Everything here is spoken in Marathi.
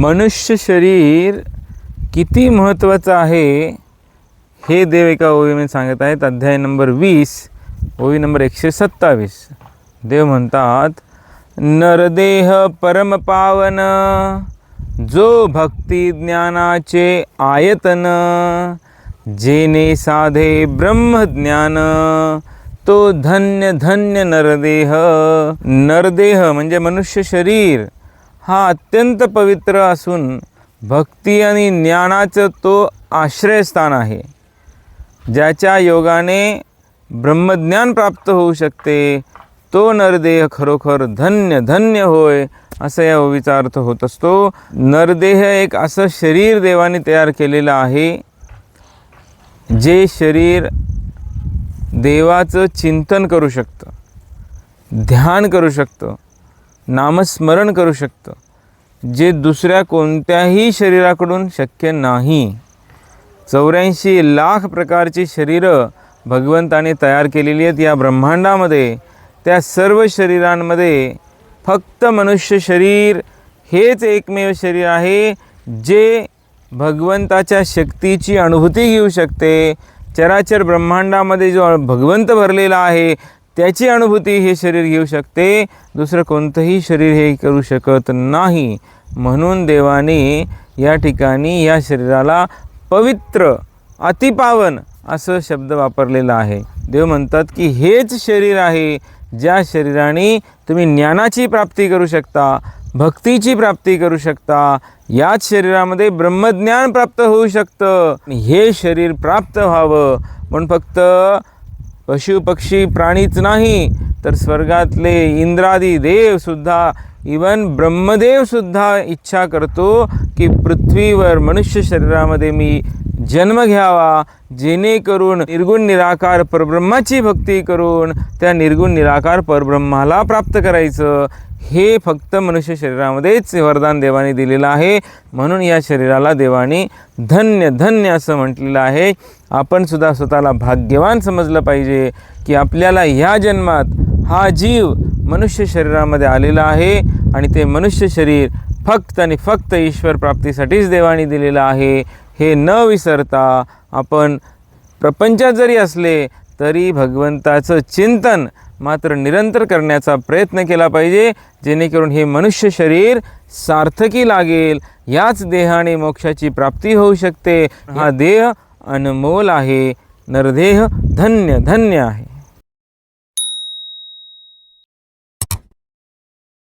मनुष्य शरीर किती महत्त्वाचं आहे हे देव एका ओवीमध्ये सांगत आहेत. अध्याय नंबर वीस ओवी नंबर एकशे सत्तावीस. देव म्हणतात नरदेह परमपावन जो भक्ती ज्ञानाचे आयतन जेने साधे ब्रह्मज्ञान तो धन्य धन्य नरदेह. नरदेह म्हणजे मनुष्य शरीर. हा अत्यंत पवित्र असून भक्ती आणि ज्ञानाचं तो आश्रयस्थान आहे. ज्याच्या योगाने ब्रह्मज्ञान प्राप्त होऊ शकते तो नरदेह खरोखर धन्य धन्य होय असं या ओवीचा अर्थ होत असतो. नरदेह एक असं शरीर देवाने तयार केलेलं आहे जे शरीर देवाचं चिंतन करू शकतं ध्यान करू शकतं नामस्मरण करू शकतं जे दुसऱ्या कोणत्याही शरीराकडून शक्य नाही. चौऱ्याऐंशी लाख प्रकारची शरीरं भगवंताने तयार केलेली आहेत या ब्रह्मांडामध्ये. त्या सर्व शरीरांमध्ये फक्त मनुष्य शरीर हेच एकमेव शरीर आहे जे भगवंताच्या शक्तीची अनुभूती घेऊ शकते. चराचर ब्रह्मांडामध्ये जो भगवंत भरलेला आहे त्याची अनुभूती हे शरीर घेऊ शकते. दुसरं कोणतंही शरीर हे करू शकत नाही. म्हणून देवाने या ठिकाणी या शरीराला पवित्र अतिपावन असं शब्द वापरलेला आहे. देव म्हणतात की हेच शरीर आहे ज्या शरीराने तुम्ही ज्ञानाची प्राप्ती करू शकता भक्तीची प्राप्ती करू शकता. याच शरीरामध्ये ब्रह्मज्ञान प्राप्त होऊ शकतं. हे शरीर प्राप्त व्हावं. पण फक्त पशु पक्षी प्राणीच नाही तर स्वर्गातले इंद्रादी देवसुद्धा इवन ब्रह्मदेवसुद्धा इच्छा करतो की पृथ्वीवर मनुष्य शरीरामध्ये मी जन्म घ्यावा जेणेकरून निर्गुण निराकार परब्रह्माची भक्ती करून त्या निर्गुण निराकार परब्रह्माला प्राप्त करायचं. हे फक्त मनुष्य शरीरामध्येच वरदान देवाने दिलेलं आहे. म्हणून या शरीराला देवाने धन्य धन्य असं म्हटलेलं आहे. आपण सुद्धा स्वतःला भाग्यवान समजलं पाहिजे की आपल्याला ह्या जन्मात हा जीव मनुष्य शरीरामध्ये आलेला आहे आणि ते मनुष्य शरीर फक्त आणि फक्त ईश्वर प्राप्तीसाठीच देवाने दिलेलं आहे. हे न विसरता आपण प्रपंचात जरी असले तरी भगवंताचं चिंतन मात्र निरंतर करण्याचा प्रयत्न केला पाहिजे जेणेकरून हे मनुष्य शरीर सार्थकी लागेल याच देहाने मोक्षाची प्राप्ती होऊ शकते. हा देह अनमोल आहे. नरदेह धन्य धन्य आहे.